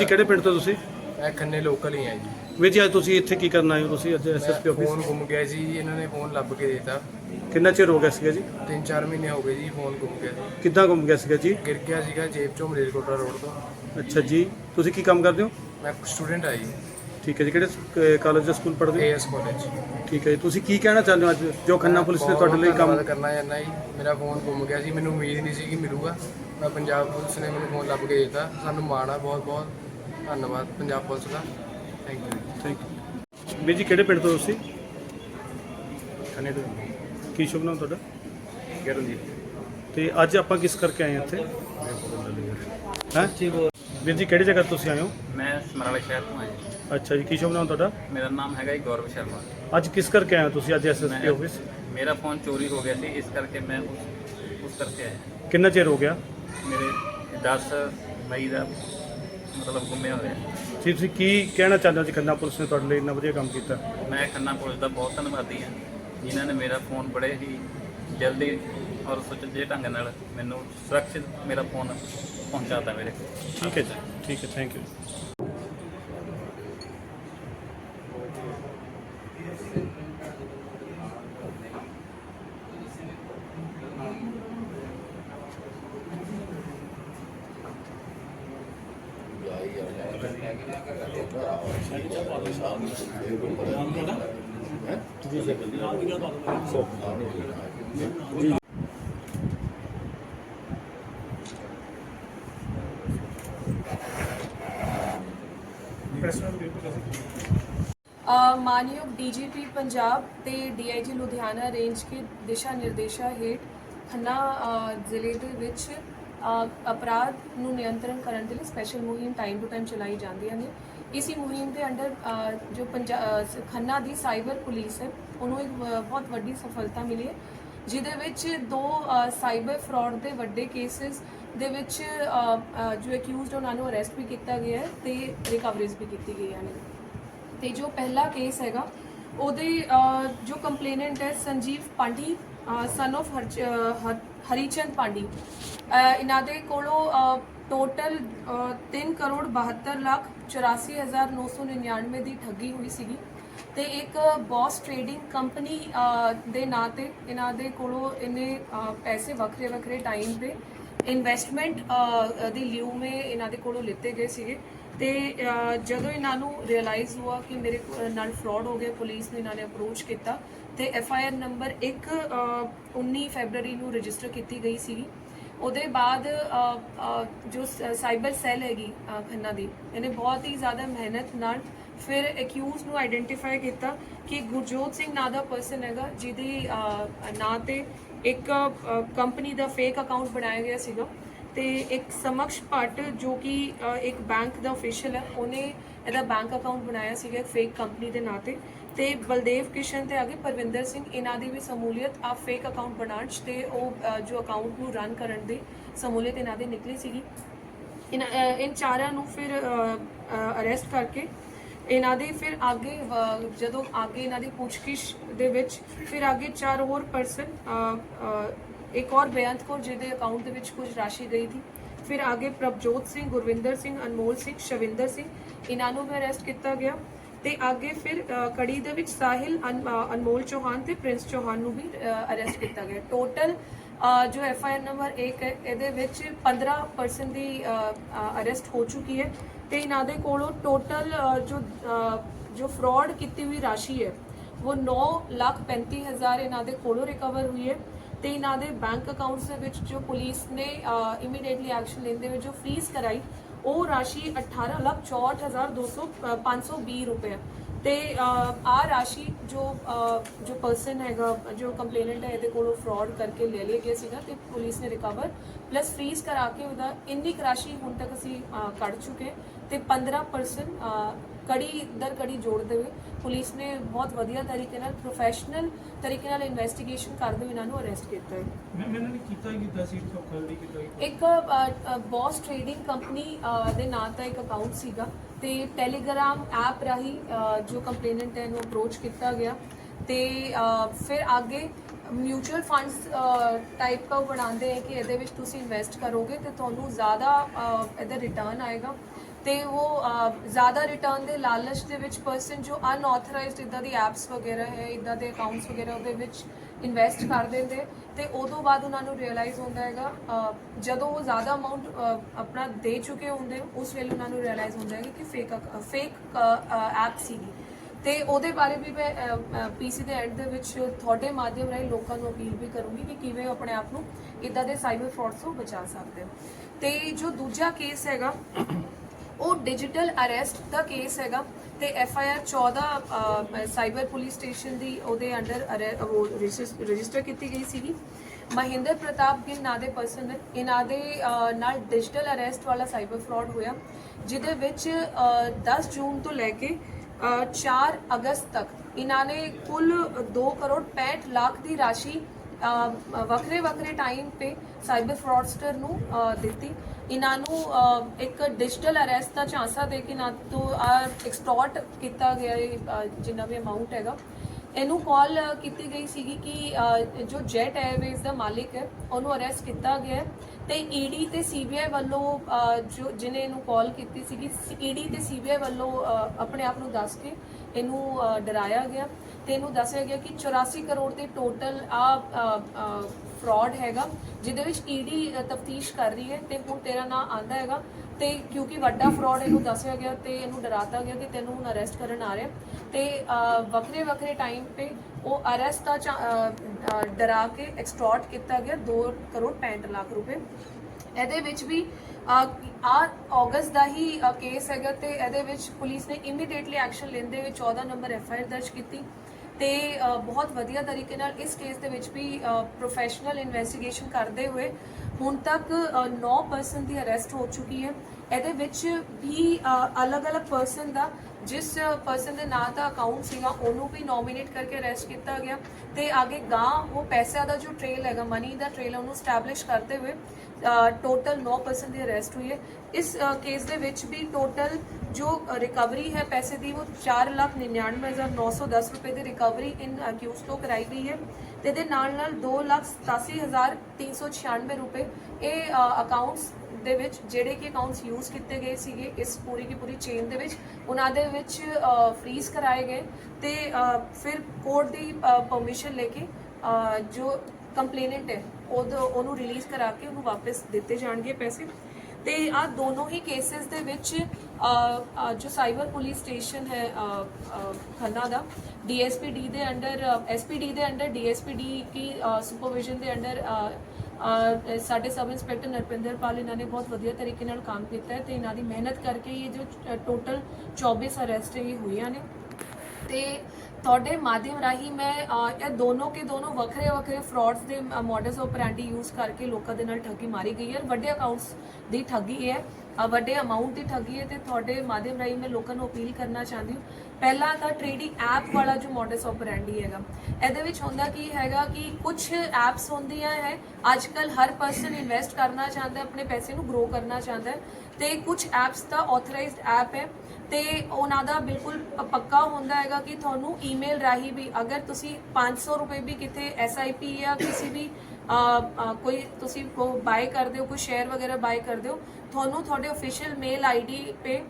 ਜੀ ਕਿਹੜੇ ਪਿੰਡ ਤੋਂ ਤੁਸੀਂ? ਮੈਂ ਖੰਨੇ ਲੋਕਲ ਹੀ ਆ ਜੀ। ਵੀਰ ਜੀ ਅੱਜ ਤੁਸੀਂ ਇੱਥੇ ਕੀ ਕਰਨ ਆਏ ਹੋ? ਤੁਸੀਂ ਅੱਜ ਐਸਐਸਪੀ ਮੈਂ ਫੋਨ ਆਫਿਸ ਗੁੰਮ ਗਿਆ ਸੀ ਇਹਨਾਂ ਨੇ ਫੋਨ ਲੱਭ ਕੇ ਦਿੱਤਾ। ਕਿੰਨਾ ਚਿਰ ਹੋ ਗਿਆ ਸੀਗਾ ਜੀ? ਤਿੰਨ ਚਾਰ ਮਹੀਨੇ ਹੋ ਗਏ ਜੀ ਫੋਨ ਗੁੰਮ ਗਿਆ ਸੀ। ਕਿੱਦਾਂ ਗੁੰਮ ਗਿਆ ਸੀਗਾ ਜੀ? ਗਿਰ ਗਿਆ ਸੀਗਾ ਜੇਬ ਚੋਂ ਮਲੇਰਕੋਟਲਾ ਰੋਡ ਤੋਂ। ਅੱਛਾ ਜੀ। ਤੁਸੀਂ ਕੀ ਕੰਮ ਕਰਦੇ ਹੋ? ਮੈਂ ਸਟੂਡੈਂਟ ਆ ਜੀ। ਠੀਕ ਹੈ ਜੀ ਕਿਹੜੇ ਕਾਲਜ ਜਾਂ ਸਕੂਲ ਪੜ੍ਹਦੇ ਹੋ? ਏਐਸ ਕਾਲਜ ਠੀਕ ਹੈ ਜੀ ਤੁਸੀਂ ਕੀ ਕਹਿਣਾ ਚਾਹੁੰਦੇ ਹੋ ਅੱਜ? ਜੋ ਖੰਨਾ ਪੁਲਿਸ ਨੇ ਤੁਹਾਡੇ ਲਈ ਕੰਮ ਕਰਨਾ ਚਾਹੁੰਦਾ ਜੀ। ਮੇਰਾ ਫੋਨ ਗੁੰਮ ਗਿਆ ਸੀ ਮੈਨੂੰ ਉਮੀਦ ਨਹੀਂ ਸੀ ਕਿ ਮਿਲੂਗਾ। ਮੈਂ ਪੰਜਾਬ ਪੁਲਿਸ ਨੇ ਮੈਨੂੰ ਫੋਨ ਲੱਭ ਕੇ ਦਿੱਤਾ। ਸਾਨੂੰ ਮਾਣ ਆ ਬਹੁਤ ਬਹੁਤ ਧੰਨਵਾਦ ਪੰਜਾਬ ਪੁਲਿਸ ਦਾ। ਥੈਂਕ ਯੂ ਥੈਂਕ ਯੂ ਵੀਰ ਜੀ ਕਿਹੜੇ ਪਿੰਡ ਤੋਂ ਤੁਸੀਂ? ਖੰਨੇ ਤੋਂ। ਕੀ ਸ਼ੁਭ ਨਾਮ ਤੁਹਾਡਾ? ਗਰਨਦੀਪ ਤੇ ਅੱਜ ਆਪਾਂ ਕਿਸ ਕਰਕੇ ਆਏ ਹਾਂ ਇੱਥੇ? ਹੈ? ਵੀਰ ਜੀ ਕਿਹੜੀ ਜਗ੍ਹਾ ਤੋਂ ਤੁਸੀਂ ਆਏ ਹੋ? ਮੈਂ ਸਮਰਾਲੇ ਸ਼ਹਿਰ ਤੋਂ ਆਇਆ ਜੀ। ਅੱਛਾ ਜੀ ਕੀ ਸ਼ੁਭ ਨਾਮ ਤੁਹਾਡਾ? ਮੇਰਾ ਨਾਮ ਹੈਗਾ ਜੀ ਗੌਰਵ ਸ਼ਰਮਾ। ਅੱਜ ਕਿਸ ਕਰਕੇ ਆਏ ਹੋ ਤੁਸੀਂ ਅੱਜ ਐਸਐਸਪੀ ਆਫਿਸ ਮੇਰਾ ਫੋਨ ਚੋਰੀ ਹੋ ਗਿਆ ਸੀ ਇਸ ਕਰਕੇ ਮੈਂ ਉਸ ਉਸ ਕਰਕੇ ਆਇਆ। ਕਿੰਨਾ ਚਿਰ ਹੋ ਗਿਆ? ਮੇਰੇ 10 ਮਈ ਦਾ ਮਤਲਬ ਗੁੰਮਿਆ ਹੋਇਆ। ਜੀ ਤੁਸੀਂ ਕੀ ਕਹਿਣਾ ਚਾਹੁੰਦੇ ਹੋ ਜੀ ਖੰਨਾ ਪੁਲਿਸ ਨੇ ਤੁਹਾਡੇ ਲਈ ਇੰਨਾ ਵਧੀਆ ਕੰਮ ਕੀਤਾ? ਮੈਂ ਖੰਨਾ ਪੁਲਿਸ ਦਾ ਬਹੁਤ ਧੰਨਵਾਦੀ ਹਾਂ। ਜਿਨ੍ਹਾਂ ਨੇ ਮੇਰਾ ਫੋਨ ਬੜੇ ਹੀ ਜਲਦੀ ਔਰ ਸੁਚੱਜੇ ਢੰਗ ਨਾਲ ਮੈਨੂੰ ਸੁਰੱਖਿਅਤ ਮੇਰਾ ਫੋਨ ਪਹੁੰਚਾਤਾ ਮੇਰੇ ਕੋਲ। ਠੀਕ ਹੈ ਜੀ ਠੀਕ ਹੈ ਥੈਂਕ ਯੂ ਅ, ਮਾਨਯੋਗ ਡੀਜੀਪੀ ਪੰਜਾਬ ਤੇ ਡੀਆਈਜੀ ਲੁਧਿਆਣਾ ਰੇਂਜ ਕੇ ਦਿਸ਼ਾ ਨਿਰਦੇਸ਼ਾਂ ਹੇਠ ਖੰਨਾ ਜ਼ਿਲ੍ਹੇ ਦੇ ਵਿੱਚ ਅਪਰਾਧ ਨੂੰ ਨਿਯੰਤਰਣ ਕਰਨ ਦੇ ਲਈ ਸਪੈਸ਼ਲ ਮੁਹਿੰਮ ਟਾਈਮ ਟੂ ਟਾਈਮ ਚਲਾਈ ਜਾਂਦੀਆਂ ਨੇ। ਇਸੀ ਮੁਹਿੰਮ ਦੇ ਅੰਡਰ ਜੋ ਪੰਜਾਬ ਖੰਨਾ ਦੀ ਸਾਈਬਰ ਪੁਲਿਸ ਹੈ, ਉਹਨੂੰ ਇੱਕ ਬਹੁਤ ਵੱਡੀ ਸਫਲਤਾ ਮਿਲੀ ਹੈ, ਜਿਹਦੇ ਵਿੱਚ ਦੋ ਸਾਈਬਰ ਫਰਾਡ ਦੇ ਵੱਡੇ ਕੇਸਿਸ ਦੇ ਵਿੱਚ ਜੋ ਅਕਿਊਜ਼ਡ ਉਹਨਾਂ ਨੂੰ ਅਰੈਸਟ ਵੀ ਕੀਤਾ ਗਿਆ ਹੈ ਤੇ ਰਿਕਵਰੀਜ਼ ਵੀ ਕੀਤੀ ਗਈਆਂ ਨੇ। ਤੇ ਜੋ ਪਹਿਲਾ ਕੇਸ ਹੈਗਾ, ਉਹਦੇ ਜੋ ਕੰਪਲੇਨੈਂਟ ਹੈ ਸੰਜੀਵ ਪਾਂਡੀ ਸਨ of ਹਰ- ਹਰੀਚੰਦ ਪਾਂਡੀ ਇਹਨਾਂ ਦੇ ਕੋਲੋਂ ਟੋਟਲ 3 ਕਰੋੜ 72 ਲੱਖ 84999 ਦੀ ਠੱਗੀ ਹੋਈ ਸੀਗੀ। ਤੇ ਇੱਕ ਬੌਸ ਟ੍ਰੇਡਿੰਗ ਕੰਪਨੀ ਦੇ ਨਾਂ ਤੇ, ਇਹਨਾਂ ਦੇ ਕੋਲੋਂ ਇਹਨੇ ਪੈਸੇ ਵੱਖਰੇ ਵੱਖਰੇ ਟਾਈਮ ਤੇ ਇਨਵੈਸਟਮੈਂਟ ਦੀ ਲਿਊ ਮੇ ਇਹਨਾਂ ਦੇ ਕੋਲੋਂ ਲਿੱਤੇ ਗਏ ਸੀਗੇ। ਤੇ ਜਦੋਂ ਇਹਨਾਂ ਨੂੰ ਰਿਅਲਾਈਜ਼ ਹੋਇਆ ਕਿ ਮੇਰੇ ਨਾਲ ਫਰਾਡ ਹੋ ਗਿਆ ਪੁਲਿਸ ਨੇ ਇਹਨਾਂ ਨੇ ਅਪਰੋਚ ਕੀਤਾ, ਤੇ F I R number 1 19 February ਨੂੰ ਰਜਿਸਟਰ ਕੀਤੀ ਗਈ ਸੀਗੀ। ਉਹਦੇ ਬਾਅਦ ਅਹ, ਅਹ, ਜੋ ਸਾਈਬਰ ਸੈੱਲ ਹੈਗੀ ਖੰਨਾ ਦੀ ਇਹਨੇ ਬਹੁਤ ਹੀ ਜ਼ਿਆਦਾ ਮਿਹਨਤ ਨਾਲ ਫਿਰ ਅਕਿਊਜ਼ ਨੂੰ ਆਈਡੈਂਟੀਫਾਈ ਕੀਤਾ ਕਿ ਗੁਰਜੋਤ ਸਿੰਘ ਨਾਂ ਦਾ ਪਰਸਨ ਹੈਗਾ ਜਿਹਦੀ ਨਾਂ ਤੇ ਇੱਕ ਕੰਪਨੀ ਦਾ ਫੇਕ ਅਕਾਊਂਟ ਬਣਾਇਆ ਗਿਆ ਸੀਗਾ ਤੇ ਇੱਕ ਸਮਕਸ਼ ਭੱਟ ਜੋ ਕਿ ਇੱਕ ਬੈਂਕ ਦਾ ਅਫੀਸ਼ੀਅਲ ਹੈ ਉਹਨੇ ਇਹਦਾ ਬੈਂਕ ਅਕਾਊਂਟ ਬਣਾਇਆ ਸੀਗਾ ਇੱਕ ਫੇਕ ਕੰਪਨੀ ਦੇ ਨਾਂ ਤੇ। ਤੇ ਬਲਦੇਵ ਕਿਸ਼ਨ ਤੇ ਅੱਗੇ ਪਰਵਿੰਦਰ ਸਿੰਘ ਇਹਨਾਂ ਦੀ ਵੀ ਸਮੂਲੀਅਤ ਆ ਫੇਕ ਅਕਾਊਂਟ ਬਣਾਉਣ 'ਚ ਤੇ ਉਹ ਅ, ਜੋ ਅਕਾਊਂਟ ਨੂੰ ਰਨ ਕਰਨ ਦੀ ਸਮੂਲੀਅਤ ਇਹਨਾਂ ਦੀ ਨਿਕਲੀ ਸੀਗੀ। ਇਨ ਇਨ ਚਾਰਾਂ ਨੂੰ ਫਿਰ ਅਰੈਸਟ ਕਰਕੇ ਇਹਨਾਂ ਦੇ ਫਿਰ ਅੱਗੇ ਵ- ਜਦੋਂ ਅੱਗੇ ਇਹਨਾਂ ਦੀ ਪੁੱਛਗਿੱਛ ਦੇ ਵਿੱਚ ਫਿਰ ਅੱਗੇ ਚਾਰ ਹੋਰ ਪਰਸਨ ਇੱਕ ਹੋਰ ਬੇਅੰਤ ਕੌਰ ਜਿਹਦੇ ਅਕਾਊਂਟ ਦੇ ਵਿੱਚ ਕੁਝ ਰਾਸ਼ੀ ਗਈ ਸੀ। ਫਿਰ ਅੱਗੇ ਪ੍ਰਭਜੋਤ ਸਿੰਘ ਗੁਰਵਿੰਦਰ ਸਿੰਘ ਅਨਮੋਲ ਸਿੰਘ ਸ਼ਵਿੰਦਰ ਸਿੰਘ ਇਹਨਾਂ ਨੂੰ ਵੀ ਅਰੈਸਟ ਕੀਤਾ ਗਿਆ। ਤੇ ਅੱਗੇ ਫਿਰ ਕੜੀ ਦੇ ਵਿੱਚ ਸਾਹਿਲ ਅਨ- ਅਨਮੋਲ ਚੌਹਾਨ ਤੇ ਪ੍ਰਿੰਸ ਚੌਹਾਨ ਨੂੰ ਵੀ ਅਰੈਸਟ ਕੀਤਾ ਗਿਆ। ਟੋਟਲ ਜੋ ਐਫ ਆਈ ਆਰ ਨੰਬਰ 1 ਹੈ, ਇਹਦੇ ਵਿੱਚ 15% ਦੀ ਅਰੈਸਟ ਹੋ ਚੁੱਕੀ ਹੈ। ਤੇ ਇਹਨਾਂ ਦੇ ਕੋਲੋਂ ਟੋਟਲ ਜੋ ਜੋ ਫਰਾਡ ਕੀਤੀ ਹੋਈ ਰਾਸ਼ੀ ਹੈ, ਉਹ 9 ਲੱਖ 35 ਹਜ਼ਾਰ ਇਹਨਾਂ ਦੇ ਕੋਲੋਂ ਰਿਕਵਰ ਹੋਈ ਹੈ। ਤੇ ਇਹਨਾਂ ਦੇ ਬੈਂਕ ਅਕਾਊਂਟਸ ਦੇ ਵਿੱਚ ਜੋ ਪੁਲਿਸ ਨੇ ਇਮੀਡੀਏਟਲੀ ਐਕਸ਼ਨ ਲੈਂਦੇ ਹੋਏ ਜੋ ਫ੍ਰੀਜ਼ ਕਰਾਈ ਉਹ ਰਾਸ਼ੀ 18 ਲੱਖ 64 ਹਜ਼ਾਰ 200 ਅ, 520 ਰੁਪਏ ਤੇ ਆ ਰਾਸ਼ੀ ਜੋ ਜੋ ਪਰਸਨ ਹੈਗਾ ਜੋ ਕੰਪਲੇਨੈਂਟ ਹੈ ਇਹਦੇ ਕੋਲੋਂ ਫਰਾਡ ਕਰਕੇ ਲੈ ਲਿਆ ਗਿਆ ਸੀਗਾ ਤੇ ਪੁਲਿਸ ਨੇ ਰਿਕਵਰ ਪਲੱਸ ਫ੍ਰੀਜ਼ ਕਰਾ ਕੇ ਉਹਦਾ ਇੰਨੀ ਕੁ ਰਾਸ਼ੀ ਹੁਣ ਤੱਕ ਅਸੀਂ ਕੱਢ ਚੁੱਕੇ। ਤੇ 15% ਕੜੀ ਦਰ ਕੜੀ ਜੋੜਦੇ ਹੋਏ ਪੁਲਿਸ ਨੇ ਬਹੁਤ ਵਧੀਆ ਤਰੀਕੇ ਨਾਲ ਪ੍ਰੋਫੈਸ਼ਨਲ ਤਰੀਕੇ ਨਾਲ ਇਨਵੈਸਟੀਗੇਸ਼ਨ ਕਰਦੇ ਹੋਏ ਇਹਨਾਂ ਨੂੰ ਅਰੈਸਟ ਕੀਤਾ ਹੈ। ਮੈਂ ਮੈਨੂੰ ਨਹੀਂ ਕੀਤਾ ਕੀਤਾ ਸੀ ਧੋਖਾਧੜੀ ਕੀਤਾ ਹੀ ਇੱਕ ਬੌਸ ਟ੍ਰੇਡਿੰਗ ਕੰਪਨੀ ਦੇ ਨਾਂ ਦਾ ਇੱਕ ਅਕਾਊਂਟ ਸੀਗਾ ਤੇ ਟੈਲੀਗ੍ਰਾਮ ਐਪ ਰਾਹੀਂ ਜੋ ਕੰਪਲੇਨੈਂਟ ਹੈ ਇਹਨੂੰ ਅਪਰੋਚ ਕੀਤਾ ਗਿਆ ਤੇ ਫਿਰ ਅੱਗੇ ਮਿਊਚੁਅਲ ਫੰਡਸ ਟਾਈਪ ਦਾ ਬਣਾਉਂਦੇ ਹੈ ਕਿ ਇਹਦੇ ਵਿੱਚ ਤੁਸੀਂ ਇਨਵੈਸਟ ਕਰੋਗੇ ਤੇ ਤੁਹਾਨੂੰ ਜ਼ਿਆਦਾ ਇਹਦਾ ਰਿਟਰਨ ਆਏਗਾ। ਤੇ ਉਹ ਜ਼ਿਆਦਾ ਰਿਟਰਨ ਦੇ ਲਾਲਚ ਦੇ ਵਿੱਚ ਪਰਸਨ ਜੋ ਅਨਆਥੋਰਾਈਜ਼ਡ ਇਦਾਂ ਦੀ ਐਪਸ ਵਗੈਰਾ ਹੈ ਇਦਾਂ ਦੇ ਅਕਾਊਂਟਸ ਵਗੈਰਾ ਉਹਦੇ ਵਿੱਚ ਇਨਵੈਸਟ ਕਰ ਦਿੰਦੇ ਤੇ ਉਦੋਂ ਬਾਅਦ ਉਹਨਾਂ ਨੂੰ ਰਿਅਲਾਈਜ਼ ਹੁੰਦਾ ਹੈਗਾ ਜਦੋਂ ਉਹ ਜ਼ਿਆਦਾ ਅਮਾਉਂਟ ਆਪਣਾ ਦੇ ਚੁੱਕੇ ਹੁੰਦੇ, ਉਸ ਵੇਲੇ ਉਹਨਾਂ ਨੂੰ ਰਿਅਲਾਈਜ਼ ਹੁੰਦਾ ਹੈ ਕਿ ਫੇਕ ਫੇਕ ਐਪ ਸੀਗੀ। ਤੇ ਉਹਦੇ ਬਾਰੇ ਵੀ ਮੈਂ ਪੀਸੀ ਦੇ ਐਂਡ ਦੇ ਵਿੱਚ ਤੁਹਾਡੇ ਮਾਧਿਅਮ ਰਾਹੀਂ ਲੋਕਾਂ ਨੂੰ ਅਪੀਲ ਵੀ ਕਰੂੰਗੀ ਕਿ ਕਿਵੇਂ ਉਹ ਆਪਣੇ ਆਪ ਨੂੰ ਇਦਾਂ ਦੇ ਸਾਈਬਰ ਫਰਾਡਸ ਤੋਂ ਬਚਾ ਸਕਦੇ ਹੋ। ਤੇ ਜੋ ਦੂਜਾ ਕੇਸ ਹੈਗਾ ਉਹ ਡਿਜੀਟਲ ਅਰੈਸਟ ਦਾ ਕੇਸ ਹੈਗਾ ਤੇ F I R 14 cyber police station ਦੀ ਉਹਦੇ ਅੰਡਰ ਉਹ ਰਜਿਸਟਰ ਕੀਤੀ ਗਈ ਸੀਗੀ। ਮਹਿੰਦਰ ਪ੍ਰਤਾਪ ਗਿੱਲ ਨਾਂ ਦੇ ਪਰਸਨ ਨੇ ਇਹਨਾਂ ਦੇ ਨਾਲ ਡਿਜੀਟਲ ਅਰੈਸਟ ਵਾਲਾ ਸਾਈਬਰ ਫਰਾਡ ਹੋਇਆ ਜਿਹਦੇ ਵਿੱਚ ਅਹ, 10 ਜੂਨ ਤੋਂ ਲੈ ਕੇ ਅਹ, 4 ਅਗਸਤ ਤੱਕ ਇਹਨਾਂ ਨੇ ਕੁੱਲ 2 ਕਰੋੜ 65 ਲੱਖ ਦੀ ਰਾਸ਼ੀ ਵੱਖਰੇ ਵੱਖਰੇ ਟਾਈਮ ਤੇ ਸਾਈਬਰ ਫਰਾਡਸਟਰ ਨੂੰ ਦਿੱਤੀ। ਇਹਨਾਂ ਨੂੰ ਇੱਕ ਡਿਜੀਟਲ ਅਰੈਸਟ ਦਾ ਝਾਂਸਾ ਦੇ ਕੇ ਨਾ ਤੋਂ ਐਕਸਟੋਰਟ ਕੀਤਾ ਗਿਆ ਜਿੰਨਾ ਵੀ ਅਮਾਉਂਟ ਹੈਗਾ। ਇਹਨੂੰ ਕਾਲ ਕੀਤੀ ਗਈ ਸੀਗੀ ਕਿ ਜੋ ਜੈਟ 에ਅਰਵੇਜ਼ ਦਾ ਮਾਲਿਕ ਹੈ, ਉਹਨੂੰ ਅਰੈਸਟ ਕੀਤਾ ਗਿਆ ਹੈ ਤੇ ਈਡੀ ਤੇ ਸੀਬੀਆਈ ਵੱਲੋਂ ਜੋ ਜਿਨੇ ਇਹਨੂੰ ਕਾਲ ਕੀਤੀ ਸੀਗੀ ਈਡੀ ਤੇ ਸੀਬੀਆਈ ਵੱਲੋਂ ਆਪਣੇ ਆਪ ਨੂੰ ਦੱਸ ਕੇ ਇਹਨੂੰ ਡਰਾਇਆ ਗਿਆ। ਤੇ ਇਹਨੂੰ ਦੱਸਿਆ ਗਿਆ ਕਿ 84 ਕਰੋੜ ਦੇ ਟੋਟਲ ਆ ਫਰਾਡ ਹੈਗਾ, ਜਿਹਦੇ ਵਿੱਚ ਈਡੀ ਤਫਤੀਸ਼ ਕਰ ਰਹੀ ਹੈ ਤੇ ਹੁਣ ਤੇਰਾ ਨਾਂ ਆਂਦਾ ਹੈਗਾ ਤੇ ਕਿਉਂਕਿ ਵੱਡਾ ਫਰਾਡ ਇਹਨੂੰ ਦੱਸਿਆ ਗਿਆ ਤੇ ਇਹਨੂੰ ਡਰਾਤਾ ਗਿਆ ਕਿ ਤੈਨੂੰ ਹੁਣ ਅਰੈਸਟ ਕਰਨ ਆ ਰਿਹਾ। ਤੇ ਵੱਖਰੇ ਵੱਖਰੇ ਟਾਈਮ ਤੇ ਉਹ ਅਰੈਸਟ ਦਾ ਚਾ- ਡਰਾ ਕੇ ਐਕਸਟੋਰਟ ਕੀਤਾ ਗਿਆ 2 ਕਰੋੜ 65 ਲੱਖ ਰੁਪਏ। ਇਹਦੇ ਵਿੱਚ ਵੀ ਆ ਅਗਸਤ ਦਾ ਹੀ ਕੇਸ ਹੈਗਾ ਤੇ ਇਹਦੇ ਵਿੱਚ ਪੁਲਿਸ ਨੇ ਇਮੀਡੀਏਟਲੀ ਐਕਸ਼ਨ ਲੈਂਦੇ ਹੋਏ 14 ਨੰਬਰ ਐਫ ਆਈ ਆਰ ਦਰਜ ਕੀਤੀ। ਤੇ ਬਹੁਤ ਵਧੀਆ ਤਰੀਕੇ ਨਾਲ ਇਸ ਕੇਸ ਦੇ ਵਿੱਚ ਵੀ ਪ੍ਰੋਫੈਸ਼ਨਲ ਇਨਵੈਸਟੀਗੇਸ਼ਨ ਕਰਦੇ ਹੋਏ ਹੁਣ ਤੱਕ 9 ਪਰਸਨ ਦੀ ਅਰੈਸਟ ਹੋ ਚੁੱਕੀ ਹੈ। ਇਹਦੇ ਵਿੱਚ ਵੀ ਅਲੱਗ-ਅਲੱਗ ਪਰਸਨ ਦਾ, ਜਿਸ ਪਰਸਨ ਦੇ ਨਾਂ ਦਾ ਅਕਾਊਂਟ ਸੀਗਾ, ਉਹਨੂੰ ਵੀ ਨੋਮੀਨੇਟ ਕਰਕੇ ਅਰੈਸਟ ਕੀਤਾ ਗਿਆ। ਤੇ ਅੱਗੇ ਗਾਂ ਉਹ ਪੈਸਿਆਂ ਦਾ ਜੋ ਟ੍ਰੇਲ ਹੈਗਾ ਮਨੀ ਦਾ ਟ੍ਰੇਲ ਉਹਨੂੰ ਸਟੈਬਲਿਸ਼ ਕਰਦੇ ਹੋਏ ਟੋਟਲ 9 ਪਰਸਨ ਦੀ ਅਰੈਸਟ ਹੋਈ ਹੈ। ਇਸ ਕੇਸ ਦੇ ਵਿੱਚ ਵੀ ਟੋਟਲ ਜੋ ਰਿਕਵਰੀ ਹੈ ਪੈਸੇ ਦੀ, ਉਹ 499910 ਰੁਪਏ ਦੀ ਰਿਕਵਰੀ ਇਨ ਅਕਿਊਜ਼ ਤੋਂ ਕਰਾਈ ਗਈ ਹੈ ਤੇ ਇਹਦੇ ਨਾਲ ਨਾਲ 287396 ਰੁਪਏ ਇਹ ਅਕਾਊਂਟਸ ਦੇ ਵਿੱਚ, ਜਿਹੜੇ ਕਿ ਅਕਾਊਂਟਸ ਯੂਜ਼ ਕੀਤੇ ਗਏ ਸੀਗੇ, ਇਸ ਪੂਰੀ ਕੀ ਪੂਰੀ ਚੇਨ ਦੇ ਵਿੱਚ, ਉਹਨਾਂ ਦੇ ਵਿੱਚ ਫ੍ਰੀਜ਼ ਕਰਾਏ ਗਏ ਤੇ ਫਿਰ ਕੋਰਟ ਦੀ ਪਰਮਿਸ਼ਨ ਲੈ ਕੇ ਜੋ ਕੰਪਲੇਨੈਂਟ ਹੈ ਉਹਨੂੰ ਰਿਲੀਜ਼ ਕਰਾ ਕੇ ਉਹਨੂੰ ਵਾਪਸ ਦਿੱਤੇ ਜਾਣਗੇ ਪੈਸੇ। ਤੇ ਆ ਦੋਨੋਂ ਹੀ ਕੇਸਿਸ ਦੇ ਵਿੱਚ ਜੋ ਸਾਈਬਰ ਪੁਲਿਸ ਸਟੇਸ਼ਨ ਹੈ ਅ, ਅ, ਖੰਨਾ ਦਾ ਡੀਐਸਪੀਡੀ ਦੇ ਅੰਡਰ ਐਸਪੀਡੀ ਦੇ ਅੰਡਰ ਡੀਐਸਪੀਡੀ ਕੀ ਸੁਪਰਵਿਜ਼ਨ ਦੇ ਅੰਡਰ ਸਾਡੇ ਸਬ ਇੰਸਪੈਕਟਰ ਨਰਪਿੰਦਰ ਪਾਲ ਇਹਨਾਂ ਨੇ ਬਹੁਤ ਵਧੀਆ ਤਰੀਕੇ ਨਾਲ ਕੰਮ ਕੀਤਾ ਹੈ ਤੇ ਇਹਨਾਂ ਦੀ ਮਿਹਨਤ ਕਰਕੇ ਇਹ ਜੋ ਟੋਟਲ 24 ਅਰੈਸਟ ਇਹ ਹੋਈਆਂ ਨੇ। ਤੇ ਤੁਹਾਡੇ ਮਾਧਿਅਮ ਰਾਹੀਂ ਮੈਂ ਅ, ਇਹ ਦੋਨੋਂ ਕੇ ਦੋਨੋਂ ਵੱਖਰੇ ਵੱਖਰੇ ਫਰਾਡਸ ਦੇ ਮੋਡਸ ਆਪਰੈਂਡੀ ਯੂਜ਼ ਕਰਕੇ ਲੋਕਾਂ ਦੇ ਨਾਲ ਠੱਗੀ ਮਾਰੀ ਗਈ ਹੈ ਵੱਡੇ ਅਕਾਊਂਟਸ ਦੀ ਠੱਗੀ ਹੈ। ਅ, ਵੱਡੇ ਅਮਾਉਂਟ ਦੀ ਠੱਗੀ ਹੈ ਤੇ ਤੁਹਾਡੇ ਮਾਧਿਅਮ ਰਾਹੀਂ ਮੈਂ ਲੋਕਾਂ ਨੂੰ ਅਪੀਲ ਕਰਨਾ ਚਾਹੁੰਦੀ ਹਾਂ। ਪਹਿਲਾ ਤਾਂ ਟ੍ਰੇਡਿੰਗ ਐਪ ਵਾਲਾ ਜੋ ਮੋਡਸ ਆਪਰੈਂਡੀ ਹੈਗਾ ਇਹਦੇ ਵਿੱਚ ਹੁੰਦਾ ਕੀ ਹੈਗਾ ਕਿ ਕੁਝ ਐਪਸ ਹੁੰਦੀਆਂ ਹੈ ਅੱਜ ਕੱਲ ਹਰ ਪਰਸਨ ਇਨਵੈਸਟ ਕਰਨਾ ਚਾਹੁੰਦਾ ਆਪਣੇ ਪੈਸੇ ਨੂੰ ਗਰੋ ਕਰਨਾ ਚਾਹੁੰਦਾ ਹੈ ਤੇ ਕੁਝ ਐਪਸ ਦਾ ਆਥੋਰਾਈਜ਼ਡ ਐਪ ਹੈ ਤੇ ਉਹਨਾਂ ਦਾ ਬਿਲਕੁਲ ਪੱਕਾ ਹੁੰਦਾ ਹੈਗਾ ਕਿ ਤੁਹਾਨੂੰ ਈਮੇਲ ਰਾਹੀਂ ਵੀ ਅਗਰ ਤੁਸੀਂ 500 ਰੁਪਏ ਵੀ ਕਿਤੇ ਐਸਆਈਪੀ ਜਾਂ ਕਿਸੇ ਵੀ ਕੋਈ ਤੁਸੀਂ ਕੋ ਬਾਏ ਕਰਦੇ ਹੋ ਕੋਈ ਸ਼ੇਅਰ ਵਗੈਰਾ ਬਾਏ ਕਰਦੇ ਹੋ ਤੁਹਾਨੂੰ ਤੁਹਾਡੇ ਅਫੀਸ਼ੀਅਲ ਮੇਲ ਆਈਡੀ ਤੇ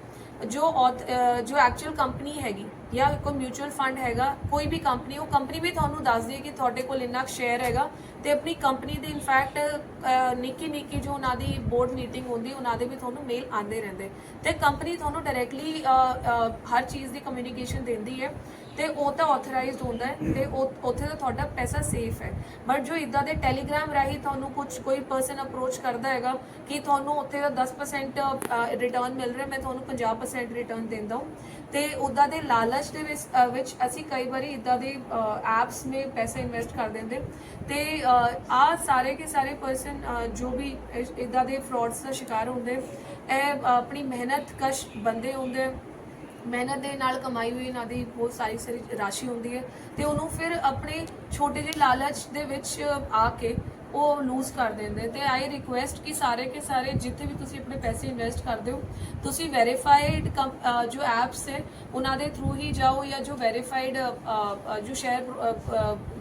ਜੋ auth- ਅ, ਜੋ ਐਕਚੁਅਲ ਕੰਪਨੀ ਹੈਗੀ ਜਾਂ ਕੋਈ ਮਿਊਚੁਅਲ ਫੰਡ ਹੈਗਾ, ਕੋਈ ਵੀ ਕੰਪਨੀ ਉਹ ਕੰਪਨੀ ਵੀ ਤੁਹਾਨੂੰ ਦੱਸਦੀ ਹੈ ਕਿ ਤੁਹਾਡੇ ਕੋਲ ਇੰਨਾ ਸ਼ੇਅਰ ਹੈਗਾ ਤੇ ਆਪਣੀ ਕੰਪਨੀ ਦੇ ਇਨਫੈਕਟ ਨਿੱਕੀ ਨਿੱਕੀ ਜੋ ਉਹਨਾਂ ਦੀ ਬੋਰਡ ਮੀਟਿੰਗ ਹੁੰਦੀ, ਉਹਨਾਂ ਦੇ ਵੀ ਤੁਹਾਨੂੰ ਮੇਲ ਆਉਂਦੇ ਰਹਿੰਦੇ। ਤੇ ਕੰਪਨੀ ਤੁਹਾਨੂੰ ਡਾਇਰੈਕਟਲੀ ਹਰ ਚੀਜ਼ ਦੀ ਕਮਿਊਨੀਕੇਸ਼ਨ ਦਿੰਦੀ ਹੈ ਤੇ ਉਹ ਤਾਂ ਆਥੋਰਾਈਜ਼ਡ ਹੁੰਦਾ ਹੈ ਤੇ ਉੱਥੇ ਤਾਂ ਤੁਹਾਡਾ ਪੈਸਾ ਸੇਫ ਹੈ। ਬਟ ਜੋ ਇਦਾਂ ਦੇ ਟੈਲੀਗ੍ਰਾਮ ਰਾਹੀਂ ਤੁਹਾਨੂੰ ਕੁਝ ਕੋਈ ਪਰਸਨ ਅਪਰੋਚ ਕਰਦਾ ਹੈਗਾ ਕਿ ਤੁਹਾਨੂੰ ਉੱਥੇ ਦਾ 10% ਰਿਟਰਨ ਮਿਲ ਰਿਹਾ, ਮੈਂ ਤੁਹਾਨੂੰ 50% ਰਿਟਰਨ ਦਿੰਦਾ ਹਾਂ। ਤੇ ਉਦਾਂ ਦੇ ਲਾਲਚ ਦੇ ਵਿੱਚ ਅਸੀਂ ਕਈ ਵਾਰੀ ਇਦਾਂ ਦੇ ਐਪਸ ਮੇ ਪੈਸੇ ਇਨਵੈਸਟ ਕਰ ਦਿੰਦੇ। ਤੇ ਆ ਸਾਰੇ ਕੇ ਸਾਰੇ ਪਰਸਨ ਜੋ ਵੀ ਇਦਾਂ ਦੇ ਫਰਾਡਸ ਦਾ ਸ਼ਿਕਾਰ ਹੁੰਦੇ, ਇਹ ਆਪਣੀ ਮਿਹਨਤ ਕਸ਼ ਬੰਦੇ ਹੁੰਦੇ। ਮਿਹਨਤ ਦੇ ਨਾਲ ਕਮਾਈ ਹੋਈ ਇਹਨਾਂ ਦੀ ਬਹੁਤ ਸਾਰੀ ਸਾਰੀ ਰਾਸ਼ੀ ਹੁੰਦੀ ਹੈ। ਤੇ ਉਹਨੂੰ ਫਿਰ ਆਪਣੇ ਛੋਟੇ ਜਿਹੇ ਲਾਲਚ ਦੇ ਵਿੱਚ ਆ ਕੇ ਉਹ ਲੂਜ਼ ਕਰ ਦਿੰਦੇ ਤੇ ਆਈ ਰਿਕੁਐਸਟ ਕਿ ਸਾਰੇ ਕੇ ਸਾਰੇ ਜਿੱਥੇ ਵੀ ਤੁਸੀਂ ਆਪਣੇ ਪੈਸੇ ਇਨਵੈਸਟ ਕਰਦੇ ਹੋ, ਤੁਸੀਂ ਵੈਰੀਫਾਈਡ ਜੋ ਐਪਸ ਹੈ, ਉਹਨਾਂ ਦੇ ਥਰੂ ਹੀ ਜਾਓ ਜਾਂ ਜੋ ਵੈਰੀਫਾਈਡ ਜੋ ਸ਼ੇਅਰ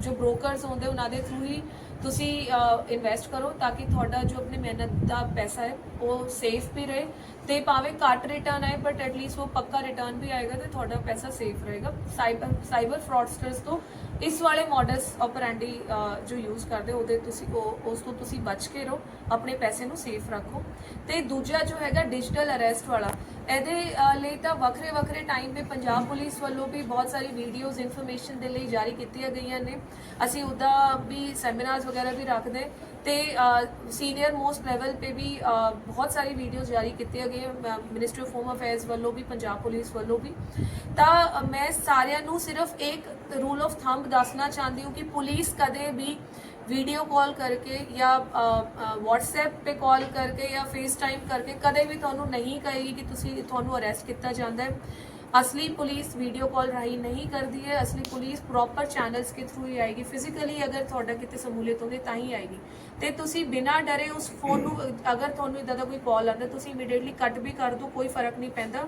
ਜੋ ਬ੍ਰੋਕਰਸ ਹੁੰਦੇ, ਉਹਨਾਂ ਦੇ ਥਰੂ ਹੀ ਤੁਸੀਂ ਇਨਵੈਸਟ ਕਰੋ ਤਾਂ ਕਿ ਤੁਹਾਡਾ ਜੋ ਆਪਣੀ ਮਿਹਨਤ ਦਾ ਪੈਸਾ ਹੈ, ਉਹ ਸੇਫ ਵੀ ਰਹੇ ਤੇ ਭਾਵੇਂ ਘੱਟ ਰਿਟਰਨ ਆਏ ਬਟ ਐਟਲੀਸਟ ਉਹ ਪੱਕਾ ਰਿਟਰਨ ਵੀ ਆਏਗਾ ਤੇ ਤੁਹਾਡਾ ਪੈਸਾ ਸੇਫ ਰਹੇਗਾ। ਸਾਈਬਰ ਸਾਈਬਰ ਫਰਾਡਸਟਰਸ ਤੋਂ ਇਸ ਵਾਲੇ ਮੋਡਲਸ ਆਪਰੈਂਡੀ ਜੋ ਯੂਜ਼ ਕਰਦੇ, ਉਹਦੇ ਤੁਸੀਂ, ਉਹ, ਉਸ ਤੋਂ ਤੁਸੀਂ ਬਚ ਕੇ ਰਹੋ, ਆਪਣੇ ਪੈਸੇ ਨੂੰ ਸੇਫ ਰੱਖੋ। ਤੇ ਦੂਜਾ ਜੋ ਹੈਗਾ ਡਿਜੀਟਲ ਅਰੈਸਟ ਵਾਲਾ, ਇਹਦੇ ਲਈ ਤਾਂ ਵੱਖਰੇ ਵੱਖਰੇ ਟਾਈਮ ਤੇ ਪੰਜਾਬ ਪੁਲਿਸ ਵੱਲੋਂ ਵੀ ਬਹੁਤ ਸਾਰੀ ਵੀਡੀਓਜ਼ ਇਨਫੋਰਮੇਸ਼ਨ ਦੇ ਲਈ ਜਾਰੀ ਕੀਤੀਆਂ ਗਈਆਂ ਨੇ। ਅਸੀਂ ਉਹਦਾ ਵੀ ਸੈਮੀਨਾਰਸ ਵਗੈਰਾ ਵੀ ਰੱਖਦੇ। ਤੇ ਸੀਨੀਅਰ ਮੋਸਟ ਲੈਵਲ ਤੇ ਵੀ ਬਹੁਤ ਸਾਰੀ ਵੀਡੀਓਜ਼ ਜਾਰੀ ਕੀਤੀਆਂ ਗਈਆਂ ਮਿਨਿਸਟਰੀ ਆਫ ਹੋਮ ਅਫੇਅਰਸ ਵੱਲੋਂ ਵੀ, ਪੰਜਾਬ ਪੁਲਿਸ ਵੱਲੋਂ ਵੀ। ਤਾਂ ਮੈਂ ਸਾਰਿਆਂ ਨੂੰ ਸਿਰਫ ਇੱਕ ਰੂਲ ਆਫ ਥੰਬ ਦੱਸਣਾ ਚਾਹੁੰਦੀ ਹਾਂ ਕਿ ਪੁਲਿਸ ਕਦੇ ਵੀ ਵੀਡੀਓ ਕਾਲ ਕਰਕੇ ਜਾਂ WhatsApp ਤੇ ਕਾਲ ਕਰਕੇ ਜਾਂ FaceTime ਕਰਕੇ ਕਦੇ ਵੀ ਤੁਹਾਨੂੰ ਨਹੀਂ ਕਹੇਗੀ ਕਿ ਤੁਸੀਂ ਤੁਹਾਨੂੰ ਅਰੈਸਟ ਕੀਤਾ ਜਾਂਦਾ ਹੈ। ਅਸਲੀ ਪੁਲਿਸ ਵੀਡੀਓ ਕਾਲ ਰਾਹੀਂ ਨਹੀਂ ਕਰਦੀ ਹੈ। ਅਸਲੀ ਪੁਲਿਸ ਪ੍ਰੋਪਰ ਚੈਨਲਸ ਕੇ ਥਰੂ ਹੀ ਆਏਗੀ। ਫਿਜ਼ੀਕਲੀ ਅਗਰ ਤੁਹਾਡਾ ਕਿਤੇ ਸਮੂਲੀਅਤ ਹੋਵੇ ਤਾਂ ਹੀ ਆਏਗੀ। ਤੇ ਤੁਸੀਂ ਬਿਨਾਂ ਡਰੇ ਉਸ ਫੋਨ ਨੂੰ, ਅਗਰ ਤੁਹਾਨੂੰ ਇਦਾਂ ਦਾ ਕੋਈ ਕਾਲ ਆਉਂਦਾ, ਤੁਸੀਂ ਇਮੀਡੀਏਟਲੀ ਕੱਟ ਵੀ ਕਰ ਦਿਓ, ਕੋਈ ਫ਼ਰਕ ਨਹੀਂ ਪੈਂਦਾ।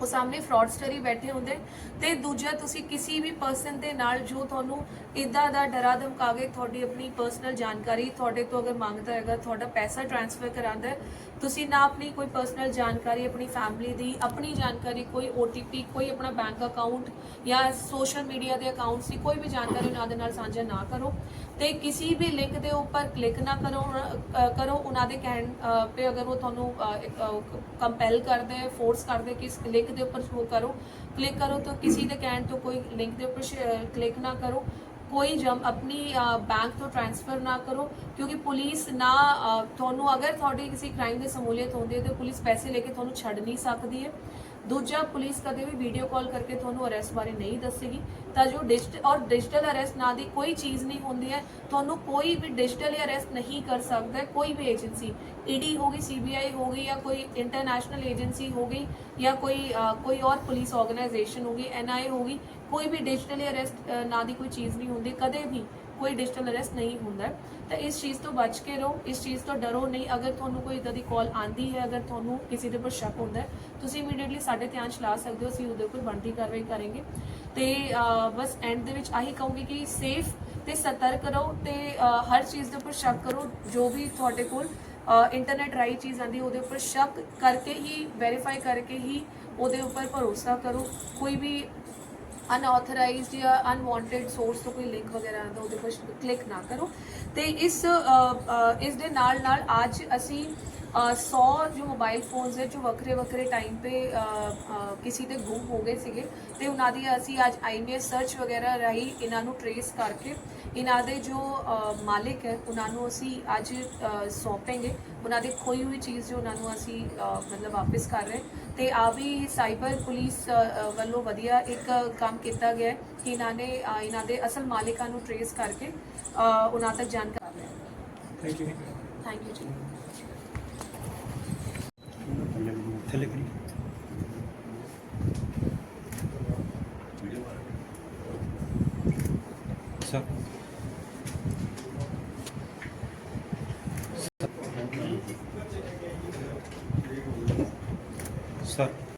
ਉਹ ਸਾਹਮਣੇ ਫਰਾਡਸਟਰ ਹੀ ਬੈਠੇ ਹੁੰਦੇ ਤੇ ਦੂਜਾ ਤੁਸੀਂ ਕਿਸੇ ਵੀ ਪਰਸਨ ਦੇ ਨਾਲ ਜੋ ਤੁਹਾਨੂੰ ਇਦਾਂ ਦਾ ਡਰਾ ਧਮਕਾ ਕੇ ਤੁਹਾਡੀ ਆਪਣੀ ਪਰਸਨਲ ਜਾਣਕਾਰੀ, ਤੁਹਾਡੇ ਤੋਂ ਅਗਰ ਮੰਗਦਾ ਹੈਗਾ, ਤੁਹਾਡਾ ਪੈਸਾ ਟ੍ਰਾਂਸਫਰ ਕਰਾਉਂਦਾ ਹੈ, ਤੁਸੀਂ ਨਾ ਆਪਣੀ ਕੋਈ ਪਰਸਨਲ ਜਾਣਕਾਰੀ, ਆਪਣੀ ਫੈਮਿਲੀ ਦੀ, ਆਪਣੀ ਜਾਣਕਾਰੀ, ਕੋਈ OTP ਕੋਈ ਆਪਣਾ ਬੈਂਕ ਅਕਾਊਂਟ ਜਾਂ ਸੋਸ਼ਲ ਮੀਡੀਆ ਦੇ ਅਕਾਊਂਟਸ ਦੀ ਕੋਈ ਵੀ ਜਾਣਕਾਰੀ ਉਹਨਾਂ ਦੇ ਨਾਲ ਸਾਂਝਾ ਨਾ ਕਰੋ ਤੇ ਕਿਸੇ ਵੀ ਲਿੰਕ ਦੇ ਉੱਪਰ ਕਲਿੱਕ ਨਾ ਕਰੋ ਕਰੋ, ਉਹਨਾਂ ਦੇ ਕਹਿਣ ਤੇ ਅਗਰ ਉਹ ਤੁਹਾਨੂੰ ਕੰਪੈਲ ਕਰਦੇ ਫੋਰਸ ਕਰਦੇ ਕਿ ਇਸ ਲਿੰਕ ਦੇ ਉੱਪਰ ਉਹ ਕਰੋ। ਕਲਿੱਕ ਕਰੋ ਤਾਂ ਕਿਸੇ ਦੇ ਕਹਿਣ ਤੋਂ ਕੋਈ ਲਿੰਕ ਦੇ ਉੱਪਰ ਕਲਿੱਕ ਨਾ ਕਰੋ। ਕੋਈ ਜਮ, ਆਪਣੀ ਬੈਂਕ ਤੋਂ ਟ੍ਰਾਂਸਫਰ ਨਾ ਕਰੋ, ਕਿਉਂਕਿ ਪੁਲਿਸ ਨਾ ਤੁਹਾਨੂੰ ਅਗਰ ਤੁਹਾਡੀ ਕਿਸੇ ਕ੍ਰਾਈਮ ਦੀ ਸਮੂਲੀਅਤ ਹੁੰਦੀ ਹੈ ਤੇ ਪੁਲਿਸ ਪੈਸੇ ਲੈ ਕੇ ਤੁਹਾਨੂੰ ਛੱਡ ਨਹੀਂ ਸਕਦੀ ਹੈ। ਦੂਜਾ ਪੁਲਿਸ ਕਦੇ ਵੀ ਵੀਡੀਓ ਕਾਲ ਕਰਕੇ ਤੁਹਾਨੂੰ ਅਰੈਸਟ ਬਾਰੇ ਨਹੀਂ ਦੱਸੇਗੀ। ਤਾਂ ਜੋ ਡਿਜੀਟਲ ਔਰ ਡਿਜੀਟਲ ਅਰੈਸਟ ਨਾ ਦੀ ਕੋਈ ਚੀਜ਼ ਨਹੀਂ ਹੁੰਦੀ ਹੈ। ਤੁਹਾਨੂੰ ਕੋਈ ਵੀ ਡਿਜੀਟਲ ਅਰੈਸਟ ਨਹੀਂ ਕਰ ਸਕਦਾ, ਕੋਈ ਵੀ ਏਜੰਸੀ ਈਡੀ ਹੋਗੀ ਸੀਬੀਆਈ ਹੋਗੀ ਜਾਂ ਕੋਈ ਇੰਟਰਨੈਸ਼ਨਲ ਏਜੰਸੀ ਹੋਗੀ ਜਾਂ ਕੋਈ ਅ, ਕੋਈ ਔਰ ਪੁਲਿਸ ਆਰਗੇਨਾਈਜੇਸ਼ਨ ਹੋਗੀ ਐਨਆਈਏ ਹੋਗੀ ਕੋਈ ਵੀ ਡਿਜੀਟਲੀ ਅਰੈਸਟ ਨਾ ਦੀ ਕੋਈ ਚੀਜ਼ ਨਹੀਂ ਹੁੰਦੀ ਕਦੇ ਵੀ ਕੋਈ ਡਿਜੀਟਲ ਅਰੈਸਟ ਨਹੀਂ ਹੁੰਦਾ। ਤਾਂ ਇਸ ਚੀਜ਼ ਤੋਂ ਬਚ ਕੇ ਰਹੋ ਇਸ ਚੀਜ਼ ਤੋਂ ਡਰੋ ਨਹੀਂ ਅਗਰ ਤੁਹਾਨੂੰ ਕੋਈ ਇਦਾਂ ਦੀ ਕਾਲ ਆਂਦੀ ਹੈ ਅਗਰ ਤੁਹਾਨੂੰ ਕਿਸੇ ਦੇ ਉੱਪਰ ਸ਼ੱਕ ਹੁੰਦਾ ਤੁਸੀਂ ਇਮੀਡੀਏਟਲੀ ਸਾਡੇ ਧਿਆਨ ਚ ਲਾ ਸਕਦੇ ਹੋ ਅਸੀਂ ਉਹਦੇ ਉੱਪਰ ਬਣਦੀ ਕਾਰਵਾਈ ਕਰਾਂਗੇ। ਤੇ ਬਸ ਐਂਡ ਦੇ ਵਿੱਚ ਆਹੀ ਕਹੂੰਗੀ ਕਿ ਸੇਫ ਤੇ ਸਤਰਕ ਰਹੋ ਤੇ ਹਰ ਚੀਜ਼ ਦੇ ਉੱਪਰ ਸ਼ੱਕ ਕਰੋ ਜੋ ਵੀ ਤੁਹਾਡੇ ਕੋਲ ਇੰਟਰਨੈਟ ਰਾਈ ਚੀਜ਼ ਆਂਦੀ ਉਹਦੇ ਉੱਪਰ ਸ਼ੱਕ ਕਰਕੇ ਹੀ ਵੈਰੀਫਾਈ ਕਰਕੇ ਹੀ ਉਹਦੇ ਉੱਪਰ ਭਰੋਸਾ ਕਰੋ। ਕੋਈ ਵੀ ਅਨਆਥੋਰਾਈਜ਼ਡ ਜਾਂ ਅਨਵਾਂਟਡ ਸੋਰਸ ਤੋਂ ਕੋਈ ਲਿੰਕ ਵਗੈਰਾ ਆਉਂਦਾ ਉਹਦੇ ਉੱਪਰ ਕਲਿੱਕ ਨਾ ਕਰੋ। ਤੇ ਇਸ ਇਸ ਦੇ ਨਾਲ ਨਾਲ ਅੱਜ ਅਸੀਂ 100 ਜੋ ਮੋਬਾਈਲ ਫੋਨਸ ਹੈ ਜੋ ਵੱਖਰੇ ਵੱਖਰੇ ਟਾਈਮ ਤੇ ਕਿਸੇ ਦੇ ਗੁੰਮ ਹੋ ਗਏ ਸੀਗੇ। ਤੇ ਉਹਨਾਂ ਦੀ ਅਸੀਂ ਅੱਜ ਆਈਮੀਐਸ ਸਰਚ ਵਗੈਰਾ ਰਾਹੀਂ ਇਹਨਾਂ ਨੂੰ ਟਰੇਸ ਕਰਕੇ ਇਹਨਾਂ ਦੇ ਜੋ ਮਾਲਿਕ ਹੈ ਉਹਨਾਂ ਨੂੰ ਅਸੀਂ ਅੱਜ ਅ, ਸੌਂਪਾਂਗੇ। ਉਹਨਾਂ ਦੀ ਖੋਈ ਹੋਈ ਚੀਜ਼ ਜੋ ਉਹਨਾਂ ਨੂੰ ਅਸੀਂ ਮਤਲਬ ਵਾਪਸ ਕਰ ਰਹੇ ਤੇ ਆ ਵੀ ਸਾਈਬਰ ਪੁਲਿਸ ਵੱਲੋਂ ਵਧੀਆ ਇੱਕ ਕੰਮ ਕੀਤਾ ਗਿਆ ਕਿ ਇਹਨਾਂ ਨੇ ਇਹਨਾਂ ਦੇ ਅਸਲ ਮਾਲਿਕਾਂ ਨੂੰ ਟਰੇਸ ਕਰਕੇ ਉਹਨਾਂ ਤੱਕ ਜਾਣਕਾਰੀ। ਲੈ ਥੈਂਕ ਯੂ ਥੈਂਕ ਯੂ ਜੀ। ਥੱਲੇ ਕਰੀ ਸਰ। ਸਰ।